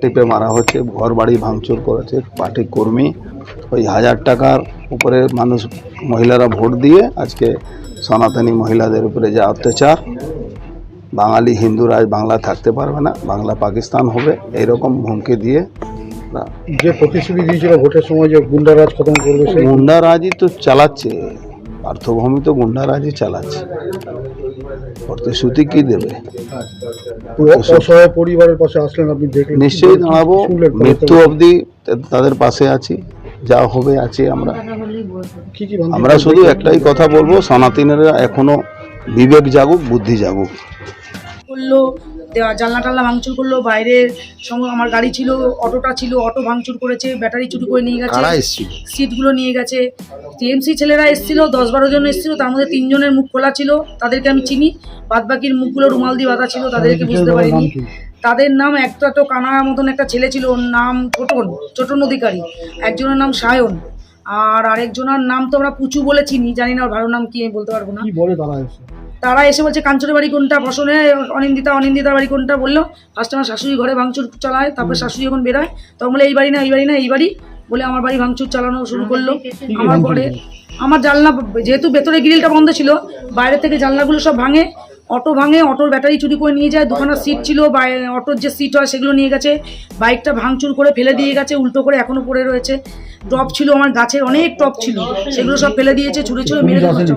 টিপে মারা হচ্ছে ঘর বাড়ি ভাঙচুর করেছে পার্টি কর্মী। ওই হাজার টাকার উপরে মানুষ মহিলারা ভোট দিয়ে আজকে সনাতনী মহিলাদের উপরে যে অত্যাচার বাঙালি হিন্দুরা আজ বাংলা থাকতে পারবে না বাংলা পাকিস্তান হবে এইরকম হুমকি দিয়ে যে প্রতিশ্রুতি দিয়েছিল ভোটের সময় যে গুন্ডারাজ খতম করবে সেই গুন্ডারাজি তো চালাচ্ছে পার্থভূমি তো গুন্ডারাজি চালাচ্ছে। প্রতিশ্রুতি কি দেবে? অসহায় পরিবারের পাশে আসলেন আপনি দেখলেন নিশ্চয়ই দাঁড়াবো মৃত্যু? অবধি তাদের পাশে আছি যা হবে আছি আমরা। কি কি ভাঙচুর আমরা শুধু একটাই কথা বলব সনাতনীরা এখনও বিবেক জাগুক বুদ্ধি জাগুক। করল দেওয়া জানলা টাল্লা ভাঙচুর করল বাইরের সঙ্গে আমার গাড়ি ছিল অটোটা ছিল অটো ভাঙচুর করেছে ব্যাটারি চুরি করে নিয়ে গেছে। সিটগুলো নিয়ে গেছে। টিএমসি ছেলেরা এসেছিল দশ বারো জন এসেছিল তার মধ্যে তিনজনের মুখ খোলা ছিল তাদেরকে আমি চিনি। বাদ বাকির মুখগুলো রুমাল দিয়ে বাঁধা ছিল তাদেরকে বুঝতে পারিনি। তাদের নাম একটা তো কানা মতন একটা ছেলে ছিল ওর নাম ছোটন ছোটন অধিকারী। একজনের নাম সায়ন। আর আরেকজনের নাম তো আমরা পুচু বলে চিনি জানি না ওর ভালো নাম কি আমি বলতে পারব না। কি বলে তারা এসে বলছে কাঞ্চনের বাড়ি কোনটা? বসনে অনিন্দিতা অনিন্দিতার বাড়ি কোনটা বলল। ফার্স্ট আমার শাশুড়ি ঘরে ভাঙচুর চালায় তারপর শাশুড়ি যখন বেরোয়। তখন বলে এই বাড়ি না এই বাড়ি না এই বাড়ি। বলে আমার বাড়ি ভাঙচুর চালানো শুরু করল। আমার ঘরে আমার জানলা যেহেতু ভেতরে গ্রিলটা বন্ধ ছিল বাইরে থেকে জানলাগুলো সব ভাঙে। অটো ভাঙে অটোর ব্যাটারি চুরি করে নিয়ে যায়। দুখানা সিট ছিল বাই- অটোর যে সিট হয় সেগুলো নিয়ে গেছে। বাইকটা ভাঙচুর করে ফেলে দিয়ে গেছে উল্টো করে এখনও পড়ে রয়েছে। টপ ছিল আমার গাছের অনেক টপ ছিল। সেগুলো সব ফেলে দিয়েছে ছুঁড়ে ছুঁড়ে মেরে দিয়েছে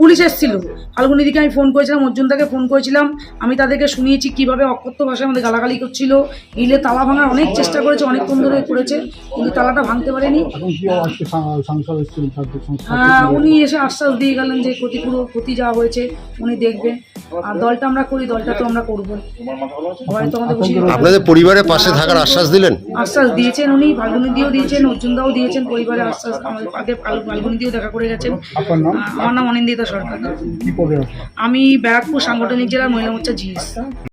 পুলিশ এসেছিল। ফাল্গুনিদিকে আমি ফোন করেছিলাম অর্জুনদাকে ফোন করেছিলাম। আমি তাদেরকে শুনিয়েছি কীভাবে অকথ্য ভাষায় আমাদের গালাগালি করছিল। ইলে তালা ভাঙার অনেক চেষ্টা করেছে অনেকক্ষণ ধরে করেছে কিন্তু তালাটা ভাঙতে পারেনি। হ্যাঁ উনি এসে আশ্বাস দিয়ে গেলেন যে ক্ষতি পুরো ক্ষতি যা হয়েছে উনি দেখবেন। আর দলটা আমরা করি দলটা তো আমরা করব। আপনাদের পরিবারের পাশে থাকার আশ্বাস দিলেন? আশ্বাস দিয়েছেন উনি ফাল্গুনি দিয়েও দিয়েছেন অর্জুনদাও দিয়েছেন পরিবারের আশ্বাস আমাদের আগে দেখা করে গেছেন। আমার নাম অনিন্দিতা সরকার। আমি ব্যারাকপুর সাংগঠনিক জেলার মহিলা মোর্চা জিএস।